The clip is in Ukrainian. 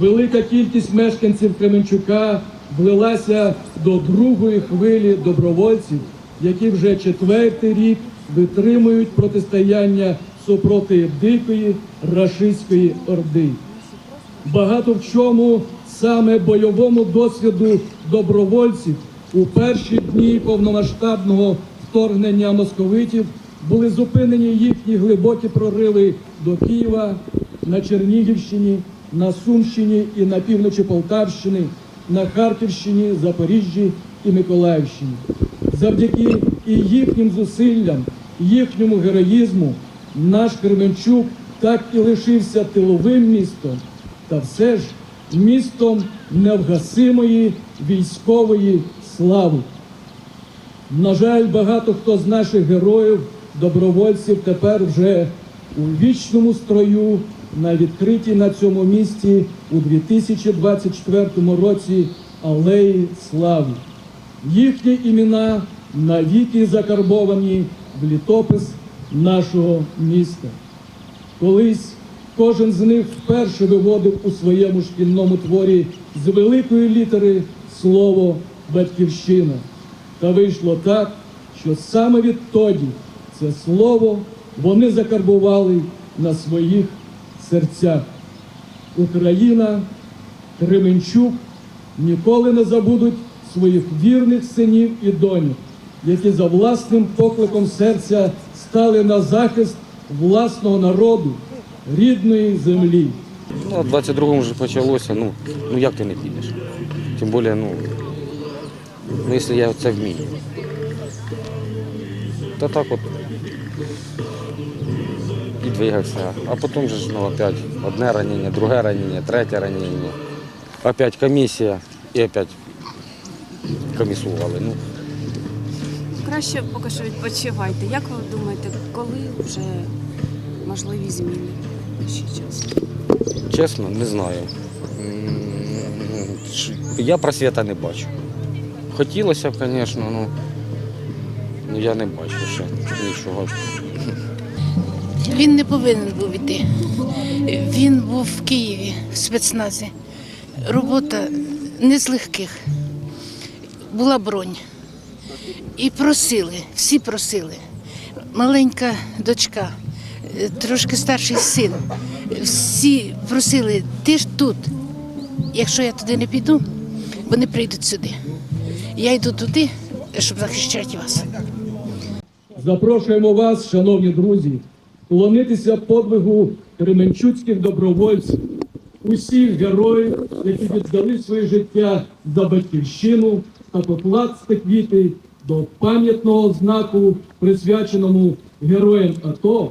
велика кількість мешканців Кременчука влилася до другої хвилі добровольців, які вже четвертий рік витримують протистояння супроти дикої рашистської орди. Багато в чому саме бойовому досвіду добровольців у перші дні повномасштабного вторгнення московитів були зупинені їхні глибокі прориви до Києва на Чернігівщині, на Сумщині і на півночі Полтавщини, на Харківщині, Запоріжжі і Миколаївщині. Завдяки і їхнім зусиллям, їхньому героїзму, наш Кременчук так і лишився тиловим містом, та все ж містом невгасимої військової слави. На жаль, багато хто з наших героїв, добровольців тепер вже у вічному строю на відкритій на цьому місці у 2024 році Алеї Слави. Їхні імена навіки закарбовані в літопис нашого міста. Колись кожен з них вперше виводив у своєму шкільному творі з великої літери слово Батьківщина. Та вийшло так, що саме відтоді це слово вони закарбували на своїх серцях. Україна, Кременчук ніколи не забудуть своїх вірних синів і доньок, які за власним покликом серця стали на захист власного народу, рідної землі. Ну, а 22-му вже почалося, ну, ну як ти не підеш? Тим більше, ну, ну якщо я це вмію. Та так от і двигався. А потім же ну, опять одне ранення, друге ранення, третє ранення. Опять комісія і опять комісували. Ну, Краще поки що відпочивайте. Як ви думаєте, коли вже можливі зміни ще час? чесно, не знаю. М, Я просвіта не бачу. Хотілося б, звісно, ну, ну я не бачу ще нічого. Він не повинен був іти. Він був в Києві в спецназі. Робота не з легких. Була бронь. І просили, всі просили. Маленька дочка, е, трошки старший син. Всі просили, ти ж тут. Якщо я туди не піду, вони прийдуть сюди. Я йду туди, щоб захищати вас. Запрошуємо вас, шановні друзі, вклонитися подвигу кременчуцьких добровольців, усіх героїв, які віддали своє життя за батьківщину та покласти квіти до пам'ятного знаку, присвяченому героям АТО